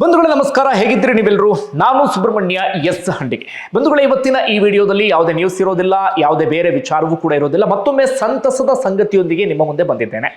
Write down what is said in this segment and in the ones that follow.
ಬಂಧುಗಳೇ, ನಮಸ್ಕಾರ. ಹೇಗಿದ್ದೀರಿ ನೀವೆಲ್ಲರೂ? ನಾನು ಸುಬ್ರಹ್ಮಣ್ಯ ಎಸ್ ಹಂಡಿಗೆ. ಬಂಧುಗಳೇ, ಇವತ್ತಿನ ಈ ವಿಡಿಯೋದಲ್ಲಿ ಯಾವುದೇ ನ್ಯೂಸ್ ಇರೋದಿಲ್ಲ, ಯಾವುದೇ ಬೇರೆ ವಿಚಾರವೂ ಕೂಡ ಇರೋದಿಲ್ಲ. ಮತ್ತೊಮ್ಮೆ ಸಂತಸದ ಸಂಗತಿಯೊಂದಿಗೆ ನಿಮ್ಮ ಮುಂದೆ ಬಂದಿದ್ದೇನೆ.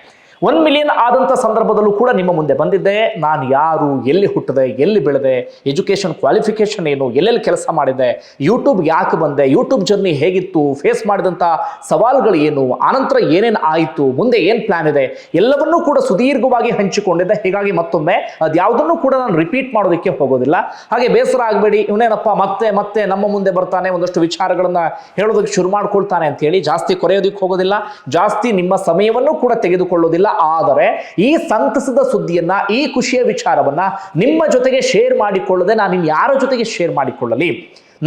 ಒನ್ ಮಿಲಿಯನ್ ಆದಂಥ ಸಂದರ್ಭದಲ್ಲೂ ಕೂಡ ನಿಮ್ಮ ಮುಂದೆ ಬಂದಿದ್ದೆ. ನಾನು ಯಾರು, ಎಲ್ಲಿ ಹುಟ್ಟಿದೆ, ಎಲ್ಲಿ ಬೆಳೆದೆ ಎಜುಕೇಷನ್ ಕ್ವಾಲಿಫಿಕೇಶನ್ ಏನು, ಎಲ್ಲೆಲ್ಲಿ ಕೆಲಸ ಮಾಡಿದೆ ಯೂಟ್ಯೂಬ್ ಯಾಕೆ ಬಂದೆ ಯೂಟ್ಯೂಬ್ ಜರ್ನಿ ಹೇಗಿತ್ತು ಫೇಸ್ ಮಾಡಿದಂಥ ಸವಾಲುಗಳು ಏನು, ಆನಂತರ ಏನೇನು ಆಯಿತು, ಮುಂದೆ ಏನು ಪ್ಲಾನ್ ಇದೆ, ಎಲ್ಲವನ್ನೂ ಕೂಡ ಸುದೀರ್ಘವಾಗಿ ಹಂಚಿಕೊಂಡಿದ್ದೆ. ಹೀಗಾಗಿ ಮತ್ತೊಮ್ಮೆ ಅದ್ಯಾವುದನ್ನು ಕೂಡ ನಾನು ರಿಪೀಟ್ ಮಾಡೋದಕ್ಕೆ ಹೋಗೋದಿಲ್ಲ. ಹಾಗೆ ಬೇಸರ ಆಗಬೇಡಿ ಇವನೇನಪ್ಪ ಮತ್ತೆ ಮತ್ತೆ ನಮ್ಮ ಮುಂದೆ ಬರ್ತಾನೆ, ಒಂದಷ್ಟು ವಿಚಾರಗಳನ್ನು ಹೇಳೋದಕ್ಕೆ ಶುರು ಮಾಡ್ಕೊಳ್ತಾನೆ ಅಂತ ಹೇಳಿ ಜಾಸ್ತಿ ಕೊರೆಯೋದಕ್ಕೆ ಹೋಗೋದಿಲ್ಲ. ಜಾಸ್ತಿ ನಿಮ್ಮ ಸಮಯವನ್ನು ಕೂಡ ತೆಗೆದುಕೊಳ್ಳೋದಿಲ್ಲ. ಆದರೆ ಈ ಸಂತಸದ ಸುದ್ದಿಯನ್ನ, ಈ ಖುಷಿಯ ವಿಚಾರವನ್ನ ನಿಮ್ಮ ಜೊತೆಗೆ ಶೇರ್ ಮಾಡಿಕೊಳ್ಳದೆ ನಾನು ಯಾರ ಜೊತೆಗೆ ಶೇರ್ ಮಾಡಿಕೊಳ್ಳಲಿ.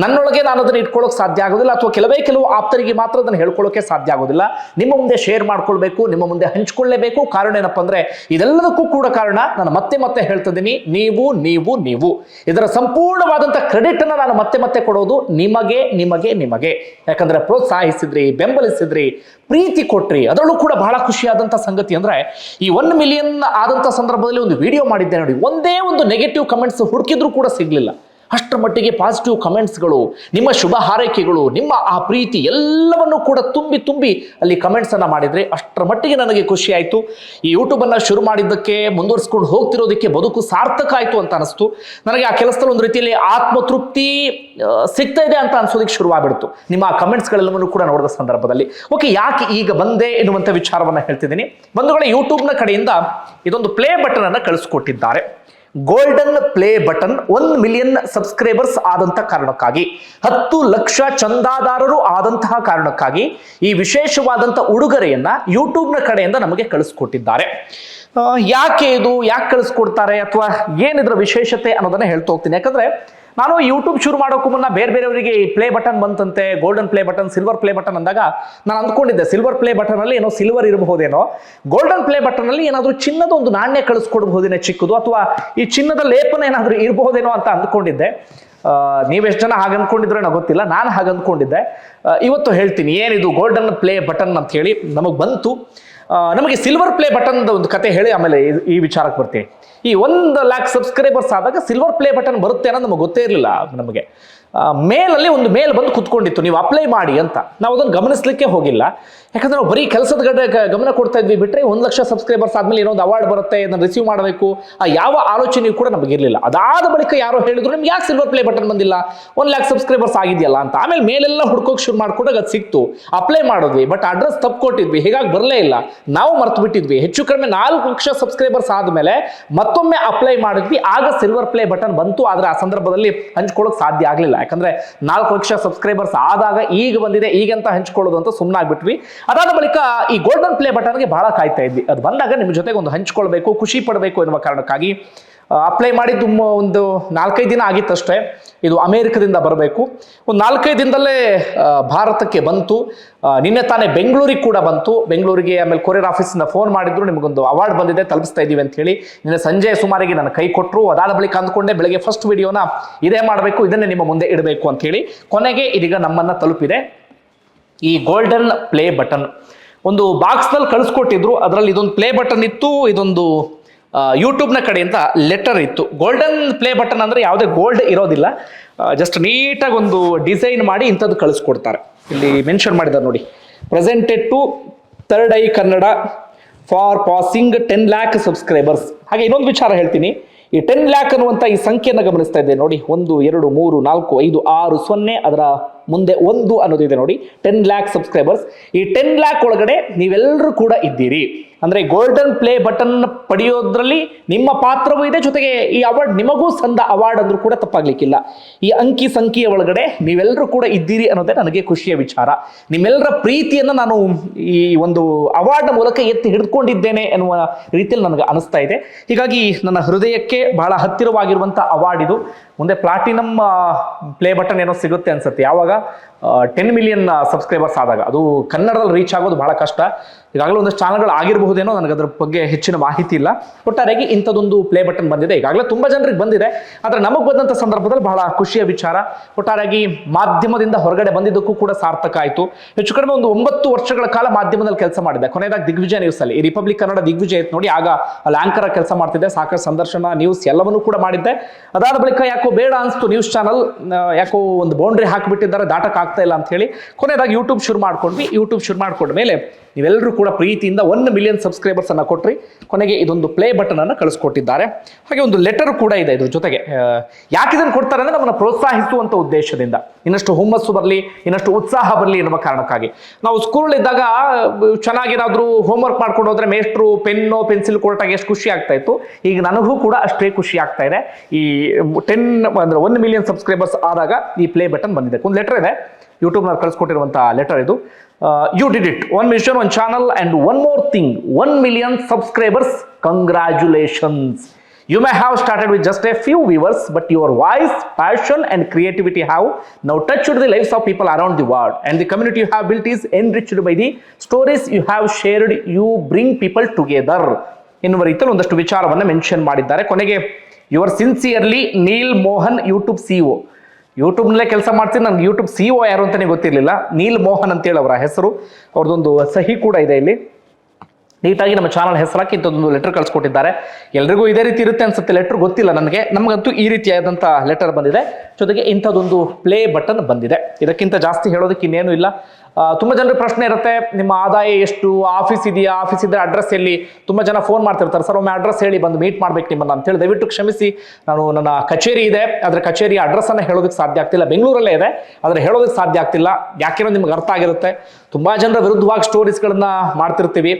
ನನ್ನೊಳಗೆ ನಾನು ಅದನ್ನು ಇಟ್ಕೊಳ್ಳೋಕೆ ಸಾಧ್ಯ ಆಗೋದಿಲ್ಲ ಅಥವಾ ಕೆಲವೇ ಕೆಲವು ಆಪ್ತರಿಗೆ ಮಾತ್ರ ಅದನ್ನು ಹೇಳ್ಕೊಳ್ಳೋಕೆ ಸಾಧ್ಯ ಆಗೋದಿಲ್ಲ. ನಿಮ್ಮ ಮುಂದೆ ಶೇರ್ ಮಾಡ್ಕೊಳ್ಬೇಕು, ನಿಮ್ಮ ಮುಂದೆ ಹಂಚ್ಕೊಳ್ಳೇಬೇಕು. ಕಾರಣ ಏನಪ್ಪ ಅಂದರೆ ಇದೆಲ್ಲದಕ್ಕೂ ಕೂಡ ಕಾರಣ ನಾನು ಮತ್ತೆ ಮತ್ತೆ ಹೇಳ್ತಿದ್ದೀನಿ ನೀವು ನೀವು ನೀವು. ಇದರ ಸಂಪೂರ್ಣವಾದಂಥ ಕ್ರೆಡಿಟ್ ಅನ್ನ ನಾನು ಮತ್ತೆ ಮತ್ತೆ ಕೊಡೋದು ನಿಮಗೆ ನಿಮಗೆ ನಿಮಗೆ. ಯಾಕಂದ್ರೆ ಪ್ರೋತ್ಸಾಹಿಸಿದ್ರಿ, ಬೆಂಬಲಿಸಿದ್ರಿ, ಪ್ರೀತಿ ಕೊಟ್ರಿ. ಅದರಲ್ಲೂ ಕೂಡ ಬಹಳ ಖುಷಿಯಾದಂಥ ಸಂಗತಿ ಅಂದ್ರೆ ಈ ಒನ್ ಮಿಲಿಯನ್ ಆದಂಥ ಸಂದರ್ಭದಲ್ಲಿ ಒಂದು ವಿಡಿಯೋ ಮಾಡಿದ್ದೆ ನೋಡಿ. ಒಂದೇ ಒಂದು ನೆಗೆಟಿವ್ ಕಮೆಂಟ್ಸ್ ಹುಡುಕಿದ್ರು ಕೂಡ ಸಿಗ್ಲಿಲ್ಲ. ಅಷ್ಟರ ಮಟ್ಟಿಗೆ ಪಾಸಿಟಿವ್ ಕಮೆಂಟ್ಸ್ಗಳು ನಿಮ್ಮ ಶುಭ ಹಾರೈಕೆಗಳು, ನಿಮ್ಮ ಆ ಪ್ರೀತಿ ಎಲ್ಲವನ್ನು ಕೂಡ ತುಂಬಿ ತುಂಬಿ ಅಲ್ಲಿ ಕಮೆಂಟ್ಸನ್ನು ಮಾಡಿದರೆ ಅಷ್ಟರ ಮಟ್ಟಿಗೆ ನನಗೆ ಖುಷಿ ಆಯಿತು. ಈ ಯೂಟ್ಯೂಬನ್ನು ಶುರು ಮಾಡಿದ್ದಕ್ಕೆ, ಮುಂದುವರಿಸ್ಕೊಂಡು ಹೋಗ್ತಿರೋದಕ್ಕೆ ಬದುಕು ಸಾರ್ಥಕ ಆಯಿತು ಅಂತ ಅನಿಸ್ತು. ನನಗೆ ಆ ಕೆಲಸದಲ್ಲಿ ಒಂದು ರೀತಿಯಲ್ಲಿ ಆತ್ಮತೃಪ್ತಿ ಸಿಗ್ತಾ ಇದೆ ಅಂತ ಅನ್ಸೋದಕ್ಕೆ ಶುರುವಾಗ್ಬಿಡ್ತು. ನಿಮ್ಮ ಆ ಕಮೆಂಟ್ಸ್ಗಳೆಲ್ಲವನ್ನು ಕೂಡ ನೋಡಿದ ಸಂದರ್ಭದಲ್ಲಿ. ಓಕೆ, ಯಾಕೆ ಈಗ ಬಂದೆ ಎನ್ನುವಂಥ ವಿಚಾರವನ್ನು ಹೇಳ್ತಿದ್ದೀನಿ. ಬಂಧುಗಳ ಯೂಟ್ಯೂಬ್ನ ಕಡೆಯಿಂದ ಇದೊಂದು ಪ್ಲೇ ಬಟನ್ ಕಳಿಸ್ಕೊಟ್ಟಿದ್ದಾರೆ. Golden play button one million subscribers ಆದಂತಹ ಕಾರಣಕ್ಕಾಗಿ, ಹತ್ತು ಲಕ್ಷ ಚಂದಾದಾರರು ಆದಂತಹ ಕಾರಣಕ್ಕಾಗಿ ಈ ವಿಶೇಷವಾದಂತಹ ಉಡುಗೊರೆಯನ್ನ ಯೂಟ್ಯೂಬ್ನ ಕಡೆಯಿಂದ ನಮಗೆ ಕಳಿಸ್ಕೊಟ್ಟಿದ್ದಾರೆ. ಯಾಕೆ ಇದು, ಯಾಕೆ ಕಳಿಸ್ಕೊಡ್ತಾರೆ ಅಥವಾ ಏನಿದ್ರ ವಿಶೇಷತೆ ಅನ್ನೋದನ್ನ ಹೇಳ್ತಾ ಹೋಗ್ತೀನಿ. ಯಾಕಂದ್ರೆ ನಾನು ಯೂಟ್ಯೂಬ್ ಶುರು ಮಾಡೋಕ್ಕೂ ಮುನ್ನ ಬೇರೆ ಬೇರೆಯವರಿಗೆ ಈ play button ಬಂತಂತೆ golden play button silver play button ಅಂದಾಗ ನಾನು ಅಂದ್ಕೊಂಡಿದ್ದೆ ಸಿಲ್ವರ್ ಪ್ಲೇ ಬಟನ್ ಅಲ್ಲಿ ಏನೋ ಸಿಲ್ವರ್ ಇರಬಹುದೇನೋ. ಗೋಲ್ಡನ್ ಪ್ಲೇ ಬಟನ್ ಅಲ್ಲಿ ಏನಾದರೂ ಚಿನ್ನದ ಒಂದು ನಾಣ್ಯ ಕಳಿಸ್ಕೊಡ್ಬಹುದೇನೋ ಚಿಕ್ಕದು, ಅಥವಾ ಈ ಚಿನ್ನದ ಲೇಪನ ಏನಾದರೂ ಇರಬಹುದೇನೋ ಅಂತ ಅಂದ್ಕೊಂಡಿದ್ದೆ. ನೀವೆಷ್ಟು ಜನ ಹಾಗೆ ಅಂದ್ಕೊಂಡಿದ್ರೆ ನಾ ಗೊತ್ತಿಲ್ಲ, ನಾನು ಹಾಗೆ ಅಂದ್ಕೊಂಡಿದ್ದೆ. ಇವತ್ತು ಹೇಳ್ತೀನಿ, ಏನಿದು ಗೋಲ್ಡನ್ ಪ್ಲೇ ಬಟನ್ ಅಂತ ಹೇಳಿ ನಮಗೆ ಬಂತು. ನಮಗೆ ಸಿಲ್ವರ್ ಪ್ಲೇ ಬಟನ್ ಒಂದು ಕತೆ ಹೇಳಿ ಆಮೇಲೆ ಈ ವಿಚಾರಕ್ಕೆ ಬರ್ತೀನಿ. ಈ ಒಂದು ಲ್ಯಾಕ್ ಸಬ್ಸ್ಕ್ರೈಬರ್ಸ್ ಆದಾಗ ಸಿಲ್ವರ್ ಪ್ಲೇ ಬಟನ್ ಬರುತ್ತೆ ಅನ್ನೋದು ನಮಗೆ ಗೊತ್ತೇ ಇರಲಿಲ್ಲ ನಮಗೆ. ಮೇಲಲ್ಲಿ ಒಂದು ಮೇಲ್ ಬಂದು ಕುತ್ಕೊಂಡಿತ್ತು, ನೀವು ಅಪ್ಲೈ ಮಾಡಿ ಅಂತ. ನಾವು ಅದನ್ನು ಗಮನಿಸ್ಲಿಕ್ಕೆ ಹೋಗಿಲ್ಲ. ಯಾಕಂದ್ರೆ ನಾವು ಬರೀ ಕೆಲಸದ ಗಡ್ಡೆ ಗಮನ ಕೊಡ್ತಾ ಇದ್ವಿ ಬಿಟ್ಟರೆ ಒಂದು ಲಕ್ಷ ಸಬ್ಸ್ಕ್ರೈಬರ್ಸ್ ಆದ್ಮೇಲೆ ಏನೋ ಒಂದು ಅವಾರ್ಡ್ ಬರುತ್ತೆ, ಅದನ್ನು ರಿಸೀವ್ ಮಾಡಬೇಕು. ಆ, ಯಾವ ಆಲೋಚನೆಯೂ ಕೂಡ ನಮಗಿರಲಿಲ್ಲ ಅದಾದ ಬಳಿಕ ಯಾರೋ ಹೇಳಿದ್ರು, ನಿಮ್ಗೆ ಯಾಕೆ ಸಿಲ್ವರ್ ಪ್ಲೇ ಬಟನ್ ಬಂದಿಲ್ಲ? ಒಂದು ಲ್ಯಾಕ್ ಸಬ್ಸ್ಕ್ರೈಬರ್ಸ್ ಆಗಿದೆಯಲ್ಲ ಅಂತ. ಆಮೇಲೆ ಮೇಲೆಲ್ಲ ಹುಡ್ಕೋಕೆ ಶುರು ಮಾಡ್ಕೊಂಡಾಗ ಅದು ಸಿಕ್ತು. ಅಪ್ಲೈ ಮಾಡಿದ್ವಿ ಬಟ್ ಅಡ್ರೆಸ್ ತಪ್ಪು ಕೊಟ್ಟಿದ್ವಿ, ಹೀಗಾಗಿ ಬರಲೇ ಇಲ್ಲ. ನಾವು ಮರ್ತು ಬಿಟ್ಟಿದ್ವಿ. ಹೆಚ್ಚು ಕಡಿಮೆ ನಾಲ್ಕು ಲಕ್ಷ ಸಬ್ಸ್ಕ್ರೈಬರ್ಸ್ ಆದಮೇಲೆ ಮತ್ತೊಮ್ಮೆ ಅಪ್ಲೈ ಮಾಡಿದ್ವಿ, ಆಗ ಸಿಲ್ವರ್ ಪ್ಲೇ ಬಟನ್ ಬಂತು, ಆದ್ರೆ ಆ ಸಂದರ್ಭದಲ್ಲಿ ಹಂಚ್ಕೊಳ್ಳೋಕೆ ಸಾಧ್ಯ ಆಗಲಿಲ್ಲ. ಯಾಕಂದ್ರೆ ನಾಲ್ಕು ಲಕ್ಷ ಸಬ್ಸ್ಕ್ರೈಬರ್ಸ್ ಆದಾಗ ಈಗ ಬಂದಿದೆ, ಈಗಂತ ಹಂಚ್ಕೊಳ್ಳೋದು ಅಂತ ಸುಮ್ಮನಾಗ್ಬಿಟ್ವಿ ಅದಾದ ಬಳಿಕ ಈ ಗೋಲ್ಡನ್ ಪ್ಲೇ ಬಟನ್ಗೆ ಬಹಳ ಕಾಯ್ತಾ ಇದ್ವಿ. ಅದು ಬಂದಾಗ ನಿಮ್ಮ ಜೊತೆಗೆ ಒಂದು ಹಂಚ್ಕೊಳ್ಬೇಕು, ಖುಷಿ ಪಡಬೇಕು ಎನ್ನುವ ಕಾರಣಕ್ಕಾಗಿ ಅಪ್ಲೈ ಮಾಡಿದ್ದು ಮ- ಒಂದು ನಾಲ್ಕೈದು ದಿನ ಆಗಿತ್ತಷ್ಟೇ. ಇದು ಅಮೇರಿಕದಿಂದ ಬರಬೇಕು. ಒಂದು ನಾಲ್ಕೈದು ದಿನದಲ್ಲೇ ಭಾರತಕ್ಕೆ ಬಂತು. ನಿನ್ನೆ ತಾನೇ ಬೆಂಗಳೂರಿಗೆ ಕೂಡ ಬಂತು. ಬೆಂಗಳೂರಿಗೆ ಆಮೇಲೆ ಕೊರಿಯರ್ ಆಫೀಸಿಂದ ಫೋನ್ ಮಾಡಿದ್ರು. ನಿಮಗೊಂದು ಅವಾರ್ಡ್ ಬಂದಿದೆ, ತಲುಪಿಸ್ತಾ ಇದ್ದೀವಿ ಅಂತ ಹೇಳಿ. ನಿನ್ನೆ ಸಂಜೆ ಸುಮಾರಿಗೆ ನನ್ನ ಕೈ ಕೊಟ್ಟರು ಅದಾದ ಬಳಿಕ ಅಂದ್ಕೊಂಡೆ ಬೆಳಗ್ಗೆ ಫಸ್ಟ್ ವಿಡಿಯೋನ ಇದೇ ಮಾಡಬೇಕು, ಇದನ್ನೇ ನಿಮ್ಮ ಮುಂದೆ ಇಡಬೇಕು ಅಂತ ಹೇಳಿ. ಕೊನೆಗೆ ಇದೀಗ ನಮ್ಮನ್ನು ತಲುಪಿದೆ. ಈ ಗೋಲ್ಡನ್ ಪ್ಲೇ ಬಟನ್ ಒಂದು ಬಾಕ್ಸ್ನಲ್ಲಿ ಕಳಿಸ್ಕೊಟ್ಟಿದ್ರು. ಅದರಲ್ಲಿ ಇದೊಂದು ಪ್ಲೇ ಬಟನ್ ಇತ್ತು. ಇದೊಂದು ಯೂಟ್ಯೂಬ್ನ ಕಡೆಯಿಂದ ಲೆಟರ್ ಇತ್ತು. ಗೋಲ್ಡನ್ ಪ್ಲೇ ಬಟನ್ ಅಂದರೆ ಯಾವುದೇ ಗೋಲ್ಡ್ ಇರೋದಿಲ್ಲ. ಜಸ್ಟ್ ನೀಟಾಗಿ ಒಂದು ಡಿಸೈನ್ ಮಾಡಿ ಇಂಥದ್ದು ಕಳಿಸ್ಕೊಡ್ತಾರೆ. ಇಲ್ಲಿ ಮೆನ್ಷನ್ ಮಾಡಿದ್ದಾರೆ ನೋಡಿ. Presented to third eye Kannada for passing ten lakh subscribers ಹಾಗೆ ಇನ್ನೊಂದು ವಿಚಾರ ಹೇಳ್ತೀನಿ. ಈ ಟೆನ್ ಲ್ಯಾಕ್ ಅನ್ನುವಂಥ ಈ ಸಂಖ್ಯೆಯನ್ನು ಗಮನಿಸ್ತಾ ಇದ್ದೆ ನೋಡಿ. ಒಂದು, ಎರಡು, ಮೂರು, ನಾಲ್ಕು, ಐದು, ಆರು, ಸೊನ್ನೆ ಅದರ ಮುಂದೆ ಒಂದು ಅನ್ನೋದಿದೆ ನೋಡಿ. ಟೆನ್ ಲ್ಯಾಕ್ ಸಬ್ಸ್ಕ್ರೈಬರ್ಸ್ ಈ ಟೆನ್ ಲ್ಯಾಕ್ ಒಳಗಡೆ ನೀವೆಲ್ಲರೂ ಕೂಡ ಇದ್ದೀರಿ. ಅಂದ್ರೆ ಗೋಲ್ಡನ್ ಪ್ಲೇ ಬಟನ್ ಪಡೆಯೋದ್ರಲ್ಲಿ ನಿಮ್ಮ ಪಾತ್ರವೂ ಇದೆ. ಜೊತೆಗೆ ಈ ಅವಾರ್ಡ್ ನಿಮಗೂ ಸಂದ ಅವಾರ್ಡ್ ಅಂದ್ರೂ ಕೂಡ ತಪ್ಪಾಗ್ಲಿಕ್ಕಿಲ್ಲ. ಈ ಅಂಕಿ ಸಂಖ್ಯೆಯ ಒಳಗಡೆ ನೀವೆಲ್ಲರೂ ಕೂಡ ಇದ್ದೀರಿ ಅನ್ನೋದೇ ನನಗೆ ಖುಷಿಯ ವಿಚಾರ. ನಿಮ್ಮೆಲ್ಲರ ಪ್ರೀತಿಯನ್ನು ನಾನು ಈ ಒಂದು ಅವಾರ್ಡ್ ಮೂಲಕ ಎತ್ತಿ ಹಿಡಿದುಕೊಂಡಿದ್ದೇನೆ ಎನ್ನುವ ರೀತಿಯಲ್ಲಿ ನನಗೆ ಅನಿಸ್ತಾ ಇದೆ. ಹೀಗಾಗಿ ನನ್ನ ಹೃದಯಕ್ಕೆ ಬಹಳ ಹತ್ತಿರವಾಗಿರುವಂಥ ಅವಾರ್ಡ್ ಇದು. ಮುಂದೆ ಪ್ಲಾಟಿನಮ್ ಪ್ಲೇ ಬಟನ್ ಏನೋ ಸಿಗುತ್ತೆ ಅನ್ಸುತ್ತೆ. ಯಾವಾಗ ಟೆನ್ ಮಿಲಿಯನ್ ಸಬ್ಸ್ಕ್ರೈಬರ್ಸ್ ಆದಾಗ. ಅದು ಕನ್ನಡದಲ್ಲಿ ರೀಚ್ ಆಗೋದು ಬಹಳ ಕಷ್ಟ. ಈಗಾಗಲೇ ಒಂದಷ್ಟು ಚಾನಲ್ಗಳು ಆಗಿರಬಹುದೇನೋ ನನಗೆ ಅದ್ರ ಬಗ್ಗೆ ಹೆಚ್ಚಿನ ಮಾಹಿತಿ ಇಲ್ಲ. ಒಟ್ಟಾರೆಯಾಗಿ ಇಂಥದ್ದೊಂದು ಪ್ಲೇ ಬಟನ್ ಬಂದಿದೆ. ಈಗಾಗಲೇ ತುಂಬ ಜನರಿಗೆ ಬಂದಿದೆ. ಆದರೆ ನಮಗೆ ಬಂದಂಥ ಸಂದರ್ಭದಲ್ಲಿ ಬಹಳ ಖುಷಿಯ ವಿಚಾರ. ಒಟ್ಟಾರೆಯಾಗಿ ಮಾಧ್ಯಮದಿಂದ ಹೊರಗಡೆ ಬಂದಿದ್ದಕ್ಕೂ ಕೂಡ ಸಾರ್ಥಕ ಆಯಿತು. ಹೆಚ್ಚು ಕಡಿಮೆ ಒಂದು ಒಂಬತ್ತು ವರ್ಷಗಳ ಕಾಲ ಮಾಧ್ಯಮದಲ್ಲಿ ಕೆಲಸ ಮಾಡಿದೆ. ಕೊನೆಯದಾಗಿ ದಿಗ್ವಿಜಯ ನ್ಯೂಸ್ ಅಲ್ಲಿ. ಈ ರಿಪಬ್ಲಿಕ್ ಕನ್ನಡ ದಿಗ್ವಿಜಯ ಇತ್ತು ನೋಡಿ. ಆಗ ಅಲ್ಲಿ ಆಂಕರ್ ಕೆಲಸ ಮಾಡ್ತಿದ್ದೆ. ಸಾಕಷ್ಟು ಸಂದರ್ಶನ ನ್ಯೂಸ್ ಎಲ್ಲವನ್ನೂ ಕೂಡ ಮಾಡಿದ್ದೆ. ಅದಾದ ಬಳಿಕ ಯಾಕೋ ಬೇಡ ಅನಿಸ್ತು ನ್ಯೂಸ್ ಚಾನಲ್ ಯಾಕೋ ಒಂದು ಬೌಂಡ್ರಿ ಹಾಕಿಬಿಟ್ಟಿದ್ದಾರೆ. ದಾಟಕ್ಕೆ ಆಗ್ತಾ ಇಲ್ಲ ಅಂತ ಹೇಳಿ ಕೊನೆಯದಾಗಿ ಯೂಟ್ಯೂಬ್ ಶುರು ಮಾಡ್ಕೊಂಡ್ವಿ. ಯೂಟ್ಯೂಬ್ ಶುರು ಮಾಡ್ಕೊಂಡ ಮೇಲೆ ನೀವೆಲ್ಲರೂ ಕೂಡ ಪ್ರೀತಿಯಿಂದ ಒನ್ ಮಿಲಿಯನ್ ಸಬ್ಸ್ಕ್ರೈಬರ್ಸ್ ಅನ್ನ ಕೊಟ್ರಿ. ಕೊನೆಗೆ ಇದೊಂದು ಪ್ಲೇ ಬಟನ್ ಅನ್ನು ಕಳಿಸ್ಕೊಟ್ಟಿದ್ದಾರೆ. ಹಾಗೆ ಒಂದು ಲೆಟರ್ ಕೂಡ ಇದೆ ಇದ್ರ ಜೊತೆಗೆ. ಯಾಕೆ ಇದನ್ನು ಕೊಡ್ತಾರೆ ಅಂದ್ರೆ ನಮ್ಮನ್ನ ಪ್ರೋತ್ಸಾಹಿಸುವಂತ ಉದ್ದೇಶದಿಂದ. ಇನ್ನಷ್ಟು ಹುಮ್ಮಸ್ಸು ಬರಲಿ, ಇನ್ನಷ್ಟು ಉತ್ಸಾಹ ಬರಲಿ ಎನ್ನುವ ಕಾರಣಕ್ಕಾಗಿ. ನಾವು ಸ್ಕೂಲ್ ಇದ್ದಾಗ ಚೆನ್ನಾಗಿ ಹೋಮ್ ಹೋಮ್ವರ್ಕ್ ಮಾಡ್ಕೊಂಡು ಹೋದ್ರೆ ಮೇಷ್ಟ್ರು ಪೆನ್ನು ಪೆನ್ಸಿಲ್ ಕೊಟ್ಟಾಗ ಎಷ್ಟು ಖುಷಿ ಆಗ್ತಾ ಇತ್ತು. ಈಗ ನನಗೂ ಕೂಡ ಅಷ್ಟೇ ಖುಷಿ ಆಗ್ತಾ ಇದೆ. ಈ ಟೆನ್ ಅಂದ್ರೆ ಒನ್ ಮಿಲಿಯನ್ ಸಬ್ಸ್ಕ್ರೈಬರ್ಸ್ ಆದಾಗ ಈ ಪ್ಲೇ ಬಟನ್ ಬಂದಿದೆ. ಒಂದು ಲೆಟರ್ ಇದೆ. ಯೂಟ್ಯೂಬ್ನ ಕಳಿಸ್ಕೊಟ್ಟಿರುವಂತಹ ಲೆಟರ್ ಇದು. You did it one mission one channel and one more thing one million subscribers congratulations you may have started with just a few viewers but your voice passion and creativity have now touch the lives of people around the world and the community you have built is enrich by the stories you have shared you bring people together ಎನ್ನುವ ರೀತಿಯಲ್ಲಿ ಒಂದಷ್ಟು ವಿಚಾರವನ್ನು mention ಮಾಡಿದ್ದಾರೆ. ಕೊನೆಗೆ your sincerely Neel Mohan YouTube CEO ಯೂಟ್ಯೂಬ್ನಲ್ಲೇ ಕೆಲಸ ಮಾಡ್ತೀನಿ. ನನಗೆ YouTube C O ಯಾರು ಅಂತಲೇ ಗೊತ್ತಿರಲಿಲ್ಲ. ನೀಲ್ ಮೋಹನ್ ಅಂತೇಳಿ ಅವರ ಹೆಸರು. ಅವ್ರದ್ದೊಂದು ಸಹಿ ಕೂಡ ಇದೆ ಇಲ್ಲಿ. ನೀಟಾಗಿ ನಮ್ಮ ಚಾನಲ್ ಹೆಸರಾಕಿ ಇಂಥದ್ದೊಂದು ಲೆಟರ್ ಕಳಿಸ್ಕೊಟ್ಟಿದ್ದಾರೆ. ಎಲ್ರಿಗೂ ಇದೇ ರೀತಿ ಇರುತ್ತೆ ಅನ್ಸುತ್ತೆ ಲೆಟರ್ ಗೊತ್ತಿಲ್ಲ ನನಗೆ. ನಮಗಂತೂ ಈ ರೀತಿಯಾದಂಥ ಲೆಟರ್ ಬಂದಿದೆ. ಜೊತೆಗೆ ಇಂಥದ್ದೊಂದು ಪ್ಲೇ ಬಟನ್ ಬಂದಿದೆ. ಇದಕ್ಕಿಂತ ಜಾಸ್ತಿ ಹೇಳೋದಕ್ಕೆ ಇನ್ನೇನು ಇಲ್ಲ. ತುಂಬ ಜನರ ಪ್ರಶ್ನೆ ಇರುತ್ತೆ. ನಿಮ್ಮ ಆದಾಯ ಎಷ್ಟು? ಆಫೀಸ್ ಇದೆಯಾ? ಆಫೀಸ್ ಇದ್ದರೆ ಅಡ್ರೆಸ್ ಎಲ್ಲಿ? ತುಂಬ ಜನ ಫೋನ್ ಮಾಡ್ತಿರ್ತಾರೆ. ಸರ್, ಒಮ್ಮೆ ಅಡ್ರೆಸ್ ಹೇಳಿ ಬಂದು ಮೀಟ್ ಮಾಡ್ಬೇಕು ನಿಮ್ಮನ್ನು ಅಂತೇಳಿ ದಯವಿಟ್ಟು ಕ್ಷಮಿಸಿ. ನಾನು ನನ್ನ ಕಚೇರಿ ಇದೆ. ಅದರ ಕಚೇರಿಯ ಅಡ್ರೆಸ್ಸನ್ನು ಹೇಳೋದಕ್ಕೆ ಸಾಧ್ಯ ಆಗ್ತಿಲ್ಲ. ಬೆಂಗಳೂರಲ್ಲೇ ಇದೆ. ಆದರೆ ಹೇಳೋದಕ್ಕೆ ಸಾಧ್ಯ ಆಗ್ತಿಲ್ಲ. ಯಾಕೆಂದ್ರೆ ನಿಮ್ಗೆ ಅರ್ಥ ಆಗಿರುತ್ತೆ. ತುಂಬ ಜನರ ವಿರುದ್ಧವಾಗಿ ಸ್ಟೋರೀಸ್ಗಳನ್ನ ಮಾಡ್ತಿರ್ತೀವಿ.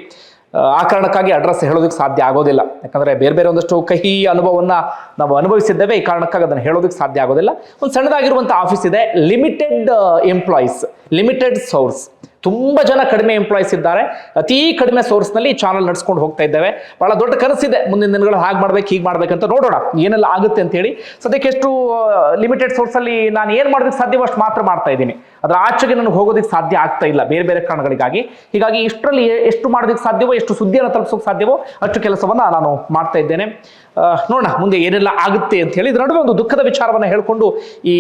ಆ, ಕಾರಣಕ್ಕಾಗಿ ಅಡ್ರೆಸ್ ಹೇಳೋದಕ್ಕೆ ಸಾಧ್ಯ ಆಗೋದಿಲ್ಲ. ಯಾಕಂದ್ರೆ ಬೇರೆ ಬೇರೆ ಒಂದಷ್ಟು ಕಹಿ ಅನುಭವವನ್ನ ನಾವು ಅನುಭವಿಸಿದ್ದೇವೆ ಈ ಕಾರಣಕ್ಕಾಗಿ ಅದನ್ನು ಹೇಳೋದಕ್ಕೆ ಸಾಧ್ಯ ಆಗೋದಿಲ್ಲ. ಒಂದು ಸಣ್ಣದಾಗಿರುವಂಥ ಆಫೀಸ್ ಇದೆ ಲಿಮಿಟೆಡ್ ಎಂಪ್ಲಾಯೀಸ್ ಲಿಮಿಟೆಡ್ ಸೋರ್ಸ್ ತುಂಬ ಜನ ಕಡಿಮೆ ಎಂಪ್ಲಾಯೀಸ್ ಇದ್ದಾರೆ. ಅತಿ ಕಡಿಮೆ ಸೋರ್ಸ್ನಲ್ಲಿ ಚಾನಲ್ ನಡ್ಸ್ಕೊಂಡು ಹೋಗ್ತಾ ಇದ್ದೇವೆ. ಬಹಳ ದೊಡ್ಡ ಕನಸಿದೆ ಮುಂದಿನ ದಿನಗಳು ಹಾಗೆ ಮಾಡ್ಬೇಕು ಹೀಗೆ ಅಂತ ನೋಡೋಣ. ಏನೆಲ್ಲ ಆಗುತ್ತೆ ಅಂತ ಹೇಳಿ ಸದ್ಯಕ್ಕೆ ಎಷ್ಟು ಲಿಮಿಟೆಡ್ ಸೋರ್ಸಲ್ಲಿ ನಾನು ಏನು ಮಾಡೋದಕ್ಕೆ ಸಾಧ್ಯವೋ ಅಷ್ಟು ಮಾತ್ರ ಮಾಡ್ತಾ ಇದ್ದೀನಿ. ಅದರ ಆಚೆಗೆ ನನಗೆ ಹೋಗೋದಕ್ಕೆ ಸಾಧ್ಯ ಆಗ್ತಾ ಇಲ್ಲ, ಬೇರೆ ಬೇರೆ ಕಾರಣಗಳಿಗಾಗಿ. ಹೀಗಾಗಿ ಇಷ್ಟರಲ್ಲಿ ಎಷ್ಟು ಮಾಡೋದಕ್ಕೆ ಸಾಧ್ಯವೋ, ಎಷ್ಟು ಸುದ್ದಿಯನ್ನು ತಲುಪಿಸೋಕೆ ಸಾಧ್ಯವೋ, ಅಷ್ಟು ಕೆಲಸವನ್ನು ನಾನು ಮಾಡ್ತಾ ಇದ್ದೇನೆ. ನೋಡೋಣ, ಮುಂದೆ ಏನೆಲ್ಲ ಆಗುತ್ತೆ ಅಂತ ಹೇಳಿ, ಇದ್ರ ನಡುವೆ ಒಂದು ದುಃಖದ ವಿಚಾರವನ್ನು ಹೇಳಿಕೊಂಡು ಈ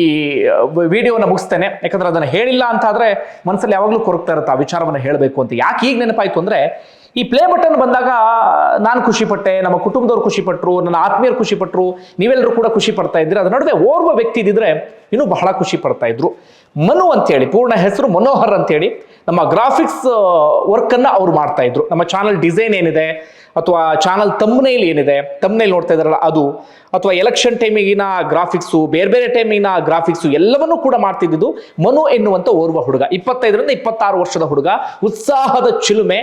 ವಿಡಿಯೋನ ಮುಗಿಸ್ತೇನೆ. ಯಾಕಂದ್ರೆ ಅದನ್ನು ಹೇಳಿಲ್ಲ ಅಂತ ಆದರೆ ಮನಸ್ಸಲ್ಲಿ ಯಾವಾಗಲೂ ಕೊರಗ್ತಾ ಇರುತ್ತೆ ಆ ವಿಚಾರವನ್ನು ಹೇಳಬೇಕು ಅಂತ. ಯಾಕೆ ಈಗ ನೆನಪಾಯ್ತು ಅಂದರೆ, ಈ ಪ್ಲೇ ಬಟನ್ ಬಂದಾಗ ನಾನು ಖುಷಿ ಪಟ್ಟೆ, ನಮ್ಮ ಕುಟುಂಬದವ್ರು ಖುಷಿ ಪಟ್ಟರು ನನ್ನ ಆತ್ಮೀಯರು ಖುಷಿ ಪಟ್ಟರು ನೀವೆಲ್ಲರೂ ಕೂಡ ಖುಷಿ ಪಡ್ತಾ ಇದ್ರಿ ಅದರ ನಡುವೆ ಓರ್ವ ವ್ಯಕ್ತಿ ಇದ್ದಿದ್ರೆ ಇನ್ನೂ ಬಹಳ ಖುಷಿ ಪಡ್ತಾ ಇದ್ರು. ಮನು ಅಂತೇಳಿ, ಪೂರ್ಣ ಹೆಸರು ಮನೋಹರ್ ಅಂತೇಳಿ ನಮ್ಮ ಗ್ರಾಫಿಕ್ಸ್ ವರ್ಕನ್ನು ಅವ್ರು ಮಾಡ್ತಾ ಇದ್ರು. ನಮ್ಮ ಚಾನಲ್ ಡಿಸೈನ್ ಏನಿದೆ, ಅಥವಾ ಚಾನಲ್ ತಮ್ನೈಲ್ ಏನಿದೆ ತಮ್ನೈಲ್ ನೋಡ್ತಾ ಇದ್ದಾರಲ್ಲ ಅದು, ಅಥವಾ ಎಲೆಕ್ಷನ್ ಟೈಮಿಗಿನ ಗ್ರಾಫಿಕ್ಸು ಬೇರೆ ಬೇರೆ ಟೈಮಿನ ಗ್ರಾಫಿಕ್ಸು ಎಲ್ಲವನ್ನೂ ಕೂಡ ಮಾಡ್ತಿದ್ದು ಮನು ಎನ್ನುವಂಥ ಓರ್ವ ಹುಡುಗ. ಇಪ್ಪತ್ತೈದರಿಂದ ಇಪ್ಪತ್ತಾರು ವರ್ಷದ ಹುಡುಗ, ಉತ್ಸಾಹದ ಚಿಲುಮೆ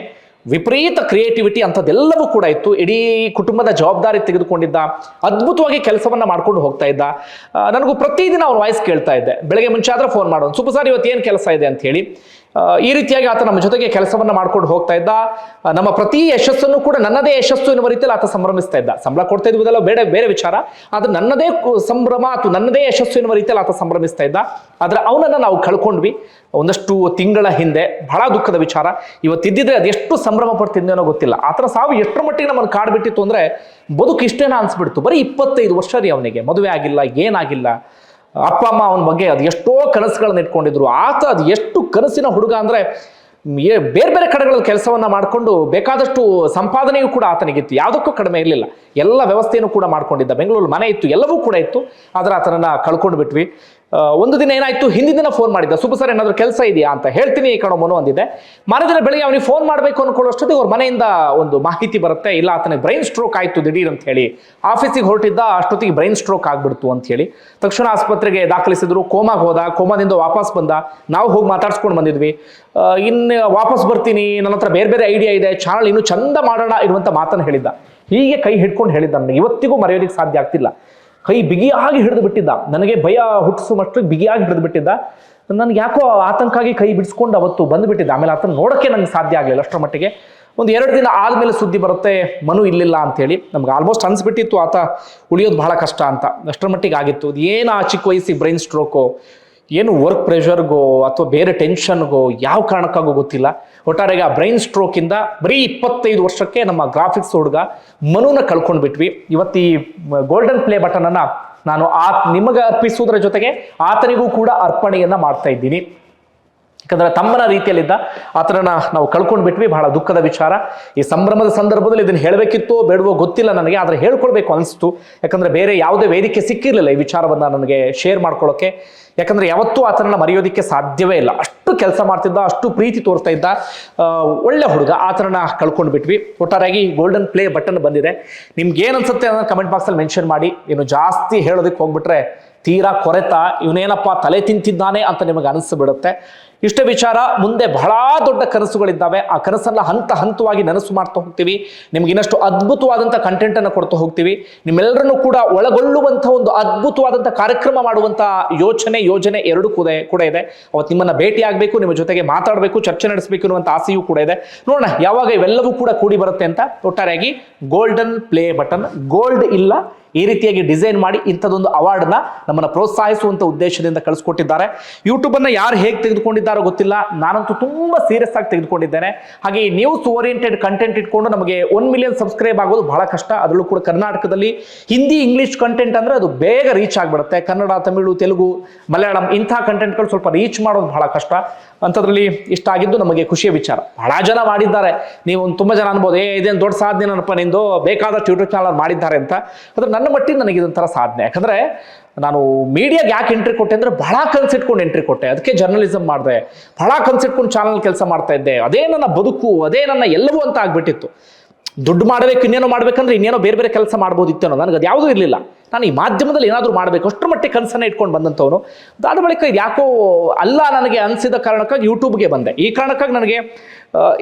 ವಿಪರೀತ ಕ್ರಿಯೇಟಿವಿಟಿ ಅಂಥದ್ದೆಲ್ಲವೂ ಕೂಡ ಇತ್ತು. ಇಡೀ ಕುಟುಂಬದ ಜವಾಬ್ದಾರಿ ತೆಗೆದುಕೊಂಡಿದ್ದ, ಅದ್ಭುತವಾಗಿ ಕೆಲಸವನ್ನು ಮಾಡ್ಕೊಂಡು ಹೋಗ್ತಾ ಇದ್ದ. ನನಗೂ ಪ್ರತಿದಿನ ಅವನ ವಾಯ್ಸ್ ಕೇಳ್ತಾ ಇದ್ದೆ. ಬೆಳಗ್ಗೆ ಮುಂಚೆ ಆದರೆ ಫೋನ್ ಮಾಡೋನು. ಸೂಪರ್ ಸರ್ ಇವತ್ತು ಏನು ಕೆಲಸ ಇದೆ? ಅಂತ ಹೇಳಿ ಈ ರೀತಿಯಾಗಿ ಆತ ನಮ್ಮ ಜೊತೆಗೆ ಕೆಲಸವನ್ನು ಮಾಡ್ಕೊಂಡು ಹೋಗ್ತಾ ಇದ್ದ. ನಮ್ಮ ಪ್ರತಿ ಯಶಸ್ಸನ್ನು ಕೂಡ ನನ್ನದೇ ಯಶಸ್ಸು ಎನ್ನುವ ರೀತಿಯಲ್ಲಿ ಆತ ಸಂಭ್ರಮಿಸ್ತಾ ಇದ್ದ. ಸಂಬಳ ಕೊಡ್ತಾ ಇದ್ವುದೆಲ್ಲ ಬೇಡ, ಬೇರೆ ವಿಚಾರ. ಆದ್ರೆ ನನ್ನದೇ ಸಂಭ್ರಮ ಅಥವಾ ನನ್ನದೇ ಯಶಸ್ಸು ಎನ್ನುವ ರೀತಿಯಲ್ಲಿ ಆತ ಸಂಭ್ರಮಿಸ್ತಾ ಇದ್ದ. ಆದ್ರೆ ಅವನನ್ನ ನಾವು ಕಳ್ಕೊಂಡ್ವಿ. ಒಂದಷ್ಟು ತಿಂಗಳ ಹಿಂದೆ, ಬಹಳ ದುಃಖದ ವಿಚಾರ. ಇವತ್ತಿದ್ದಿದ್ರೆ ಅದೆಷ್ಟು ಸಂಭ್ರಮ ಪಡ್ತಿದ್ದೇನೋ ಗೊತ್ತಿಲ್ಲ. ಆತರ ಸಾವು ಎಷ್ಟರ ಮಟ್ಟಿಗೆ ನಮ್ಮನ್ನು ಕಾಡ್ಬಿಟ್ಟಿತ್ತು ಅಂದ್ರೆ ಬದುಕು ಇಷ್ಟೇನ ಅನ್ಸ್ಬಿಡ್ತು. ಬರೀ ಇಪ್ಪತ್ತೈದು ವರ್ಷ ರೀ ಅವನಿಗೆ. ಮದುವೆ ಆಗಿಲ್ಲ, ಏನಾಗಿಲ್ಲ. ಅಪ್ಪ, ಅಮ್ಮ ಅವನ ಬಗ್ಗೆ ಅದು ಎಷ್ಟೋ ಕನಸುಗಳನ್ನ ಇಟ್ಕೊಂಡಿದ್ರು. ಆತ ಅದು ಎಷ್ಟು ಕನಸಿನ ಹುಡುಗ ಅಂದ್ರೆ ಬೇರೆ ಬೇರೆ ಕಡೆಗಳಲ್ಲಿ ಕೆಲಸವನ್ನ ಮಾಡಿಕೊಂಡು ಬೇಕಾದಷ್ಟು ಸಂಪಾದನೆಯು ಕೂಡ ಆತನಿಗಿತ್ತು. ಯಾವುದಕ್ಕೂ ಕಡಿಮೆ ಇರಲಿಲ್ಲ. ಎಲ್ಲ ವ್ಯವಸ್ಥೆಯನ್ನು ಕೂಡ ಮಾಡ್ಕೊಂಡಿದ್ದ. ಬೆಂಗಳೂರು ಮನೆ ಇತ್ತು, ಎಲ್ಲವೂ ಕೂಡ ಇತ್ತು. ಆದರೆ ಆತನನ್ನ ಕಳ್ಕೊಂಡು ಬಿಟ್ವಿ ಒಂದು ದಿನ ಏನಾಯ್ತು? ಹಿಂದಿನ ದಿನ ಫೋನ್ ಮಾಡಿದ್ದ. ಸುಬ್ಬು ಸರ್ ಏನಾದರೂ ಕೆಲಸ ಇದೆಯಾ ಅಂತ ಹೇಳ್ತೀನಿ ಕಣೋ ಮನು ಅಂದಿದ್ದೆ. ಮರದಿನ ಬೆಳಿಗ್ಗೆ ಅವನಿಗೆ ಫೋನ್ ಮಾಡಬೇಕು ಅನ್ಕೊಳ್ಳೋಷ್ಟೊತ್ತಿಗೆ ಅವ್ರ ಮನೆಯಿಂದ ಒಂದು ಮಾಹಿತಿ ಬರುತ್ತೆ. ಇಲ್ಲ, ಆತನಿಗೆ ಬ್ರೈನ್ ಸ್ಟ್ರೋಕ್ ಆಯಿತು ದಿಢೀರ್ ಅಂತ ಹೇಳಿ. ಆಫೀಸಿಗೆ ಹೊರಟಿದ್ದ ಅಷ್ಟೊತ್ತಿಗೆ ಬ್ರೈನ್ ಸ್ಟ್ರೋಕ್ ಆಗ್ಬಿಡ್ತು ಅಂತ ಹೇಳಿ. ತಕ್ಷಣ ಆಸ್ಪತ್ರೆಗೆ ದಾಖಲಿಸಿದ್ರು. ಕೋಮಾಗೆ ಹೋದ. ಕೋಮಾದಿಂದ ವಾಪಸ್ ಬಂದ. ನಾವು ಹೋಗಿ ಮಾತಾಡ್ಸ್ಕೊಂಡು ಬಂದಿದ್ವಿ. ಇನ್ನು ವಾಪಸ್ ಬರ್ತೀನಿ. ನನ್ನ ಹತ್ರ ಬೇರೆ ಬೇರೆ ಐಡಿಯಾ ಇದೆ. ಚಾನಲ್ ಇನ್ನೂ ಚಂದ ಮಾಡೋಣ ಇರುವಂತ ಮಾತನ್ನು ಹೇಳಿದ್ದ. ಹೀಗೆ ಕೈ ಹಿಡ್ಕೊಂಡು ಹೇಳಿದ್ದ ನನಗೆ ಇವತ್ತಿಗೂ ಮರೆಯೋದಕ್ಕೆ ಸಾಧ್ಯ ಆಗ್ತಿಲ್ಲ. ಕೈ ಬಿಗಿಯಾಗಿ ಹಿಡಿದು ಬಿಟ್ಟಿದ್ದ. ನನಗೆ ಭಯ ಹುಟ್ಟಿಸು ಮಟ್ಟಿಗೆ ಬಿಗಿಯಾಗಿ ಹಿಡಿದು ಬಿಟ್ಟಿದ್ದ. ನನಗೆ ಯಾಕೋ ಆತಂಕಾಗಿ ಕೈ ಬಿಡಿಸ್ಕೊಂಡು ಅವತ್ತು ಬಂದುಬಿಟ್ಟಿದ್ದ ಆಮೇಲೆ ಆತನ ನೋಡೋಕ್ಕೆ ನನಗೆ ಸಾಧ್ಯ ಆಗಲಿಲ್ಲ ಅಷ್ಟರ ಮಟ್ಟಿಗೆ. ಒಂದು ಎರಡು ದಿನ ಆದಮೇಲೆ ಸುದ್ದಿ ಬರುತ್ತೆ, ಮನು ಇಲ್ಲಿಲ್ಲ ಅಂತೇಳಿ. ನಮ್ಗೆ ಆಲ್ಮೋಸ್ಟ್ ಅನ್ಸ್ಬಿಟ್ಟಿತ್ತು, ಆತ ಉಳಿಯೋದು ಬಹಳ ಕಷ್ಟ ಅಂತ. ಅಷ್ಟರ ಮಟ್ಟಿಗೆ ಆಗಿತ್ತು. ಅದು ಏನು ಆ ಚಿಕ್ಕ ವಯಸ್ಸಿ ಬ್ರೈನ್ ಸ್ಟ್ರೋಕು ಏನು ವರ್ಕ್ ಪ್ರೆಷರ್ಗೋ ಅಥವಾ ಬೇರೆ ಟೆನ್ಷನ್ಗೋ ಯಾವ ಕಾರಣಕ್ಕಾಗೋ ಗೊತ್ತಿಲ್ಲ. ಒಟ್ಟಾರೆಗೆ ಆ ಬ್ರೈನ್ ಸ್ಟ್ರೋಕಿಂದ ಬರೀ ಇಪ್ಪತ್ತೈದು ವರ್ಷಕ್ಕೆ ನಮ್ಮ ಗ್ರಾಫಿಕ್ಸ್ ಹುಡುಗ ಮನುನ ಕಳ್ಕೊಂಡು ಬಿಟ್ವಿ. ಇವತ್ತು ಈ ಗೋಲ್ಡನ್ ಪ್ಲೇ ಬಟನ್ ಅನ್ನ ನಾನು ಆ ನಿಮಗೆ ಅರ್ಪಿಸುವುದರ ಜೊತೆಗೆ ಆತನಿಗೂ ಕೂಡ ಅರ್ಪಣೆಯನ್ನ ಮಾಡ್ತಾ ಇದ್ದೀನಿ. ಯಾಕಂದ್ರೆ ತಮ್ಮನ ರೀತಿಯಲ್ಲಿದ್ದ ಆತನನ್ನ ನಾವು ಕಳ್ಕೊಂಡು ಬಿಟ್ವಿ. ಬಹಳ ದುಃಖದ ವಿಚಾರ. ಈ ಸಂಭ್ರಮದ ಸಂದರ್ಭದಲ್ಲಿ ಇದನ್ನು ಹೇಳಬೇಕಿತ್ತು ಬೇಡವೋ ಗೊತ್ತಿಲ್ಲ ನನಗೆ, ಆದರೆ ಹೇಳ್ಕೊಳ್ಬೇಕು ಅನಿಸ್ತು. ಯಾಕಂದ್ರೆ ಬೇರೆ ಯಾವುದೇ ವೇದಿಕೆ ಸಿಕ್ಕಿರಲಿಲ್ಲ ಈ ವಿಚಾರವನ್ನ ನನಗೆ ಶೇರ್ ಮಾಡ್ಕೊಳ್ಳೋಕೆ ಯಾಕಂದ್ರೆ ಯಾವತ್ತೂ ಆತನನ್ನ ಮರೆಯೋದಿಕ್ಕೆ ಸಾಧ್ಯವೇ ಇಲ್ಲ. ಅಷ್ಟು ಕೆಲಸ ಮಾಡ್ತಿದ್ದ, ಅಷ್ಟು ಪ್ರೀತಿ ತೋರ್ತಾ ಇದ್ದ ಒಳ್ಳೆ ಹುಡುಗ ಆತನನ್ನ ಕಳ್ಕೊಂಡು ಬಿಟ್ವಿ. ಒಟ್ಟಾರೆಯಾಗಿ ಗೋಲ್ಡನ್ ಪ್ಲೇ ಬಟನ್ ಬಂದಿದೆ. ನಿಮ್ಗೆ ಏನ್ ಅನ್ಸುತ್ತೆ ಅನ್ನೋ ಕಮೆಂಟ್ ಬಾಕ್ಸಲ್ಲಿ ಮೆನ್ಷನ್ ಮಾಡಿ. ಇನ್ನು ಜಾಸ್ತಿ ಹೇಳೋದಕ್ಕೆ ಹೋಗ್ಬಿಟ್ರೆ ತೀರಾ ಕೊರೆತ, ಇವನೇನಪ್ಪ ತಲೆ ತಿಂತಿದ್ದಾನೆ ಅಂತ ನಿಮಗೆ ಅನಿಸ್ಬಿಡುತ್ತೆ. ಇಷ್ಟೇ ವಿಚಾರ ಮುಂದೆ ಬಹಳ ದೊಡ್ಡ ಕನಸುಗಳಿದ್ದಾವೆ. ಆ ಕನಸನ್ನ ಹಂತ ಹಂತವಾಗಿ ನನಸು ಮಾಡ್ತಾ ಹೋಗ್ತೀವಿ. ನಿಮ್ಗೆ ಇನ್ನಷ್ಟು ಅದ್ಭುತವಾದಂಥ ಕಂಟೆಂಟ್ ಅನ್ನು ಕೊಡ್ತಾ ಹೋಗ್ತೀವಿ. ನಿಮ್ಮೆಲ್ಲರನ್ನು ಕೂಡ ಒಳಗೊಳ್ಳುವಂಥ ಒಂದು ಅದ್ಭುತವಾದಂಥ ಕಾರ್ಯಕ್ರಮ ಮಾಡುವಂಥ ಯೋಚನೆ, ಯೋಜನೆ ಎರಡು ಕೂಡ ಕೂಡ ಇದೆ. ಅವತ್ತು ನಿಮ್ಮನ್ನ ಭೇಟಿ ಆಗಬೇಕು ನಿಮ್ಮ ಜೊತೆಗೆ ಮಾತಾಡಬೇಕು, ಚರ್ಚೆ ನಡೆಸಬೇಕು ಅನ್ನುವಂಥ ಆಸೆಯೂ ಕೂಡ ಇದೆ. ನೋಡೋಣ, ಯಾವಾಗ ಇವೆಲ್ಲವೂ ಕೂಡ ಕೂಡಿ ಬರುತ್ತೆ ಅಂತ ಒಟ್ಟಾರೆಯಾಗಿ ಗೋಲ್ಡನ್ ಪ್ಲೇ ಬಟನ್ ಗೋಲ್ಡ್ ಇಲ್ಲ ಈ ರೀತಿಯಾಗಿ ಡಿಸೈನ್ ಮಾಡಿ ಇಂಥದ್ದೊಂದು ಅವಾರ್ಡ್ನ ನಮ್ಮನ್ನು ಪ್ರೋತ್ಸಾಹಿಸುವಂಥ ಉದ್ದೇಶದಿಂದ ಕಳಿಸ್ಕೊಟ್ಟಿದ್ದಾರೆ. ಯೂಟ್ಯೂಬನ್ನು ಯಾರು ಹೇಗೆ ತೆಗೆದುಕೊಂಡಿದ್ದಾರೋ ಗೊತ್ತಿಲ್ಲ. ನಾನಂತೂ ತುಂಬ ಸೀರಿಯಸ್ ಆಗಿ ತೆಗೆದುಕೊಂಡಿದ್ದೇನೆ. ಹಾಗೆ ಈ ನ್ಯೂಸ್ ಓರಿಯೆಂಟೆಡ್ ಕಂಟೆಂಟ್ ಇಟ್ಕೊಂಡು ನಮಗೆ ಒನ್ ಮಿಲಿಯನ್ ಸಬ್ಸ್ಕ್ರೈಬ್ ಆಗೋದು ಬಹಳ ಕಷ್ಟ. ಅದರಲ್ಲೂ ಕೂಡ ಕರ್ನಾಟಕದಲ್ಲಿ ಹಿಂದಿ ಇಂಗ್ಲೀಷ್ ಕಂಟೆಂಟ್ ಅಂದರೆ ಅದು ಬೇಗ ರೀಚ್ ಆಗಿಬಿಡುತ್ತೆ. ಕನ್ನಡ, ತಮಿಳು, ತೆಲುಗು, ಮಲಯಾಳಂ ಇಂಥ ಕಂಟೆಂಟ್ಗಳು ಸ್ವಲ್ಪ ರೀಚ್ ಮಾಡೋದು ಬಹಳ ಕಷ್ಟ. ಅಂಥದ್ರಲ್ಲಿ ಇಷ್ಟ ಆಗಿದ್ದು ನಮಗೆ ಖುಷಿಯ ವಿಚಾರ. ಬಹಳ ಜನ ಮಾಡಿದ್ದಾರೆ. ನೀವು ತುಂಬ ಜನ ಅನ್ಬೋದು, ಏ, ಇದೇನು ದೊಡ್ಡ ಸಾಧನೆ ನನಪ್ಪ ನಿಂದು ಬೇಕಾದಷ್ಟು ಯೂಟ್ಯೂಬ್ ಚಾನಲ್ ಮಾಡಿದ್ದಾರೆ ಅಂತ. ಆದರೆ ನನ್ನ ಮಟ್ಟಿಗೆ ನನಗೆ ಇದೊಂಥರ ಸಾಧನೆ. ಯಾಕಂದರೆ ನಾನು ಮೀಡಿಯಾಗೆ ಯಾಕೆ ಎಂಟ್ರಿ ಕೊಟ್ಟೆ ಅಂದರೆ ಬಹಳ ಕನ್ಸಿಟ್ಕೊಂಡು ಎಂಟ್ರಿ ಕೊಟ್ಟೆ. ಅದಕ್ಕೆ ಜರ್ನಲಿಸಮ್ ಮಾಡಿದೆ. ಬಹಳ ಕನ್ಸಿಟ್ಕೊಂಡು ಚಾನಲ್ ಕೆಲಸ ಮಾಡ್ತಾ ಇದ್ದೆ. ಅದೇ ನನ್ನ ಬದುಕು, ಅದೇ ನನ್ನ ಎಲ್ಲವೂ ಅಂತ ಆಗ್ಬಿಟ್ಟಿತ್ತು. ದುಡ್ಡು ಮಾಡಬೇಕು, ಇನ್ನೇನೋ ಮಾಡ್ಬೇಕಂದ್ರೆ ಇನ್ನೇನೋ ಬೇರೆ ಬೇರೆ ಕೆಲಸ ಮಾಡ್ಬೋದಿತ್ತೇನೋ ನನಗೆ ಅದು ಯಾವುದೂ ಇರಲಿಲ್ಲ. ನಾನು ಈ ಮಾಧ್ಯಮದಲ್ಲಿ ಏನಾದರೂ ಮಾಡಬೇಕು ಅಷ್ಟರ ಮಟ್ಟಿಗೆ ಕನಸನ್ನ ಇಟ್ಕೊಂಡು ಬಂದಂಥವನು. ಅದಾದ ಬಳಿಕ ಯಾಕೋ ಅಲ್ಲ ನನಗೆ ಅನಿಸಿದ ಕಾರಣಕ್ಕಾಗಿ ಯೂಟ್ಯೂಬ್ಗೆ ಬಂದೆ. ಈ ಕಾರಣಕ್ಕಾಗಿ ನನಗೆ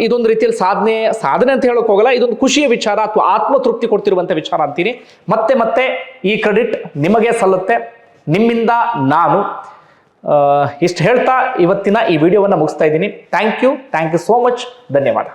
ಇದೊಂದು ರೀತಿಯಲ್ಲಿ ಸಾಧನೆ ಸಾಧನೆ ಅಂತ ಹೇಳೋಕೆ ಹೋಗಲ್ಲ, ಇದೊಂದು ಖುಷಿಯ ವಿಚಾರ ಅಥವಾ ಆತ್ಮತೃಪ್ತಿ ಕೊಡ್ತಿರುವಂಥ ವಿಚಾರ ಅಂತೀನಿ. ಮತ್ತೆ ಮತ್ತೆ ಈ ಕ್ರೆಡಿಟ್ ನಿಮಗೆ ಸಲ್ಲುತ್ತೆ, ನಿಮ್ಮಿಂದ ನಾನು. ಇಷ್ಟು ಹೇಳ್ತಾ ಇವತ್ತಿನ ಈ ವಿಡಿಯೋವನ್ನು ಮುಗಿಸ್ತಾ ಇದ್ದೀನಿ. Thank you thank you so much ಧನ್ಯವಾದ.